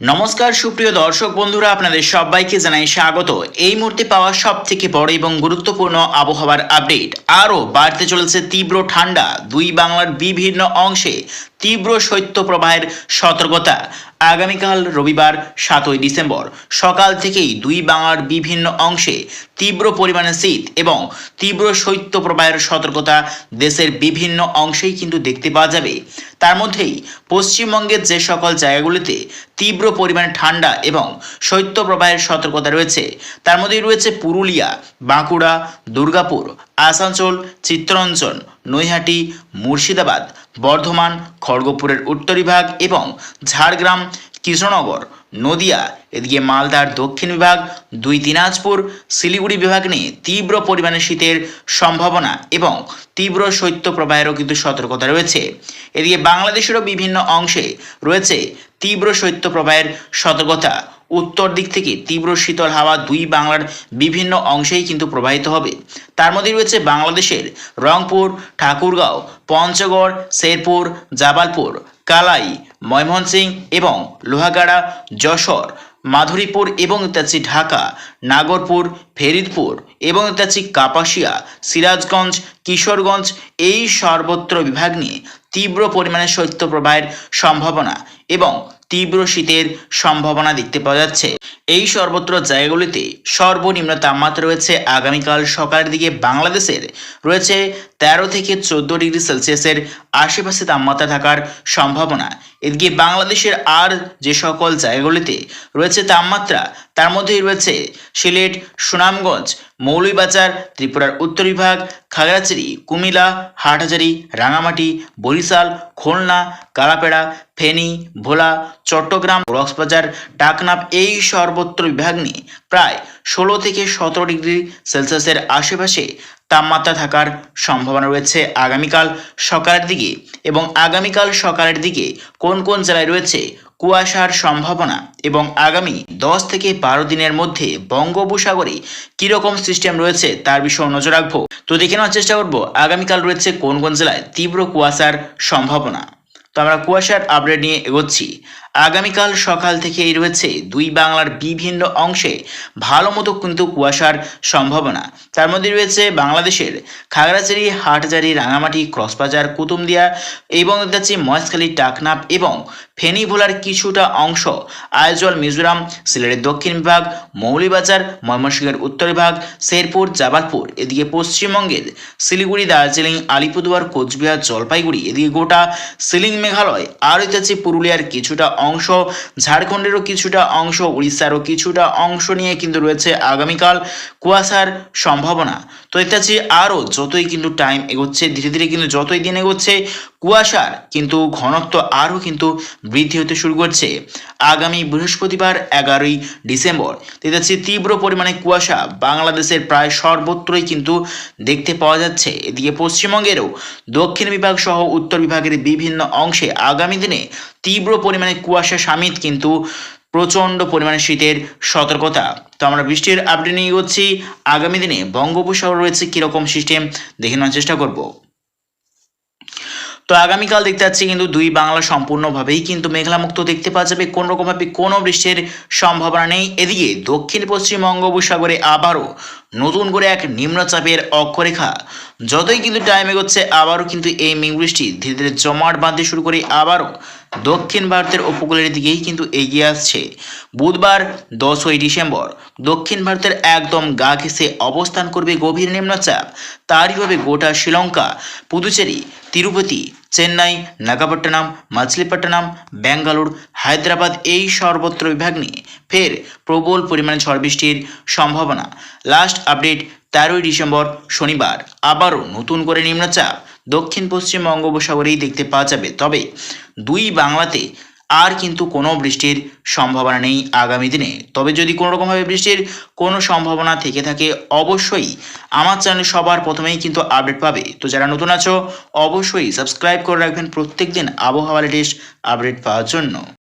নমস্কার, সুপ্রিয় দর্শক বন্ধুরা, আপনাদের সবাইকে জানাই স্বাগত। এই মুহূর্তে পাওয়া সব থেকে বড় এবং গুরুত্বপূর্ণ আবহাওয়ার আপডেট। আরও বাড়তে চলেছে তীব্র ঠান্ডা। দুই বাংলার বিভিন্ন অংশে তীব্র শৈত্যপ্রবাহের সতর্কতা। আগামীকাল রবিবার, সাতই ডিসেম্বর, সকাল থেকেই দুই বাংলার বিভিন্ন অংশে তীব্র পরিমাণে শীত এবং তীব্র শৈত্যপ্রবাহের সতর্কতা দেশের বিভিন্ন অংশেই কিন্তু দেখতে পাওয়া যাবে। তার মধ্যেই পশ্চিমবঙ্গের যে সকল জায়গাগুলিতে তীব্র পরিমাণে ঠান্ডা এবং শৈত্যপ্রবাহের সতর্কতা রয়েছে, তার মধ্যেই রয়েছে পুরুলিয়া, বাঁকুড়া, দুর্গাপুর, আসানসোল, চিত্তরঞ্জন, নৈহাটি, মুর্শিদাবাদ বর্ধমান, খড়গপুরের উত্তর বিভাগ এবং ঝাড়গ্রাম, কৃষ্ণনগর, নদিয়া, এদিকে মালদার দক্ষিণ বিভাগ, দুই দিনাজপুর, শিলিগুড়ি বিভাগ নিয়ে তীব্র পরিমাণে শীতের সম্ভাবনা এবং তীব্র শৈত্যপ্রবাহেরও কিন্তু সতর্কতা রয়েছে। এদিকে বাংলাদেশেরও বিভিন্ন অংশে রয়েছে তীব্র শৈত্যপ্রবাহের সতর্কতা। উত্তর দিক থেকে তীব্র শীতল হাওয়া দুই বাংলার বিভিন্ন অংশেই কিন্তু প্রবাহিত হবে। তার মধ্যে রয়েছে বাংলাদেশের রংপুর, ঠাকুরগাঁও, পঞ্চগড়, শেরপুর, জাবালপুর, কালাই ময়মনসিং এবং লোহাগাড়া, যশোর, মাধুরীপুর এবং ইত্যাদি ঢাকা, নাগরপুর, ফেরিদপুর এবং ইত্যাদি কাপাসিয়া, সিরাজগঞ্জ, কিশোরগঞ্জ এই সর্বত্র বিভাগ নিয়ে তীব্র পরিমাণে শৈত্যপ্রবাহের সম্ভাবনা এবং তীব্র শীতের সম্ভাবনা দেখতে পাওয়া যাচ্ছে। এই সর্বত্র জায়গাগুলিতে সর্বনিম্ন তাপমাত্রা রয়েছে। আগামীকাল সকালের দিকে বাংলাদেশের রয়েছে তেরো থেকে চোদ্দ ডিগ্রি সেলসিয়াসের আশেপাশে তাপমাত্রা থাকার সম্ভাবনা। এদিকে বাংলাদেশের আর যে সকল জায়গাগুলিতে রয়েছে তাপমাত্রা, তার মধ্যেই রয়েছে সিলেট, সুনামগঞ্জ, মৌলভীবাজার, ত্রিপুরার উত্তর বিভাগ খাগড়াছড়ি কুমিলা হাটহাজারি, রাঙামাটি, বরিশাল, খুলনা, কালাপেড়া, ফেনী, ভোলা, চট্টগ্রাম, কক্সবাজার টাকনাপ এই সর্বত্র বিভাগ নিয়ে প্রায় ষোলো থেকে সতেরো ডিগ্রি সেলসিয়াসের আশেপাশে তাপমাত্রা থাকার সম্ভাবনা রয়েছে আগামীকাল সকালের দিকে এবং আগামীকাল সকালের দিকে কোন কোন জেলায় রয়েছে কুয়াশার সম্ভাবনা এবং আগামী দশ থেকে বারো দিনের মধ্যে বঙ্গোপসাগরে কীরকম সিস্টেম রয়েছে তার বিষয়ে নজর রাখব। তো দেখে নেওয়ার চেষ্টা করব, আগামীকাল রয়েছে কোন কোন জেলায় তীব্র কুয়াশার সম্ভাবনা। তো আমরা কুয়াশার আপডেট নিয়ে এগোচ্ছি। আগামীকাল সকাল থেকেই রয়েছে দুই বাংলার বিভিন্ন অংশে ভালো মতো কিন্তু কুয়াশার সম্ভাবনা। তার মধ্যে রয়েছে বাংলাদেশের খাগড়াছড়ি হাটজারি রাঙামাটি ক্রসবাজার কুতুমদিয়া এবং যাচ্ছে মহেশখালী টাকনাপ এবং ফেনী ভোলার কিছুটা অংশ। আইজল, মিজোরাম, সিলেটের দক্ষিণ বিভাগ মৌলিবাজার ময়মনসিংহের উত্তর বিভাগ, শেরপুর জাবালপুর এদিকে পশ্চিমবঙ্গের শিলিগুড়ি, দার্জিলিং, আলিপুরদুয়ার, কোচবিহার, জলপাইগুড়ি, এদিকে গোটা সিলিং মেঘালয় আর যাচ্ছে পুরুলিয়ার কিছুটা অংশ। ঝাড়খণ্ডেরও কিছুটা অংশ, উড়িষ্যারও কিছুটা অংশ নিয়ে কিন্তু রয়েছে আগামীকাল কুয়াশার সম্ভাবনা। তো এটা চেয়ে আরও যতই কিন্তু টাইম এগোচ্ছে, ধীরে ধীরে কিন্তু যতই দিন এগোচ্ছে কুয়াশার কিন্তু ঘনত্ব আরও কিন্তু বৃদ্ধি হতে শুরু করছে। আগামী বৃহস্পতিবার এগারোই ডিসেম্বর দেখতে তীব্র পরিমাণে কুয়াশা বাংলাদেশের প্রায় সর্বত্রই কিন্তু দেখতে পাওয়া যাচ্ছে। এদিকে পশ্চিমবঙ্গেরও দক্ষিণ বিভাগ সহ উত্তর বিভাগের বিভিন্ন অংশে আগামী দিনে তীব্র পরিমাণে কুয়াশা সামিত কিন্তু প্রচণ্ড পরিমাণে শীতের সতর্কতা। তো আমরা বৃষ্টির আপডেট নিয়ে এগোচ্ছি। আগামী দিনে বঙ্গোপসাগর রয়েছে কীরকম সিস্টেম, দেখে নেওয়ার চেষ্টা করব। তো আগামীকাল দেখতে পাচ্ছি কিন্তু দুই বাংলা সম্পূর্ণভাবেই কিন্তু মেঘলামুক্ত দেখতে পাওয়া যাবে। কোনো রকমভাবে কোনো বৃষ্টির সম্ভাবনা নেই। এদিকে দক্ষিণ পশ্চিম বঙ্গোপসাগরে আবারও নতুন করে এক নিম্নচাপের অক্ষরেখা। যতই কিন্তু টাইম এগোচ্ছে, আবারও কিন্তু এই মেঘবৃষ্টি ধীরে ধীরে জমাট বাঁধতে শুরু করে, আবারও দক্ষিণ ভারতের উপকূলের দিকেই কিন্তু এগিয়ে আসছে। বুধবার দশই ডিসেম্বর দক্ষিণ ভারতের একদম গা ঘেঁষে অবস্থান করবে গভীর নিম্নচাপ। তারই হবে গোটা শ্রীলঙ্কা, পুদুচেরি, তিরুপতি, চেন্নাই, নাগাপট্টনম, মাছলিপট্টনম, ব্যাঙ্গালোর, হায়দ্রাবাদ এই সর্বত্র বিভাগ নিয়ে ফের প্রবল পরিমাণে ঝড় বৃষ্টির সম্ভাবনা। লাস্ট আপডেট তেরোই ডিসেম্বর শনিবার। আবারও নতুন করে নিম্নচাপ। দক্ষিণ পশ্চিম বঙ্গোপসাগরেই দেখতে পাওয়া যাবে। তবে দুই বাংলাতে আর কিন্তু কোনো বৃষ্টির সম্ভাবনা নেই আগামী দিনে। তবে যদি কোনো রকমভাবে বৃষ্টির কোনো সম্ভাবনা থেকে থাকে, অবশ্যই আমার চ্যানেল সবার প্রথমেই কিন্তু আপডেট পাবে। তো যারা নতুন আছো, অবশ্যই সাবস্ক্রাইব করে রাখবেন প্রত্যেক দিন আবহাওয়া লেটেস্ট আপডেট পাওয়ার জন্য।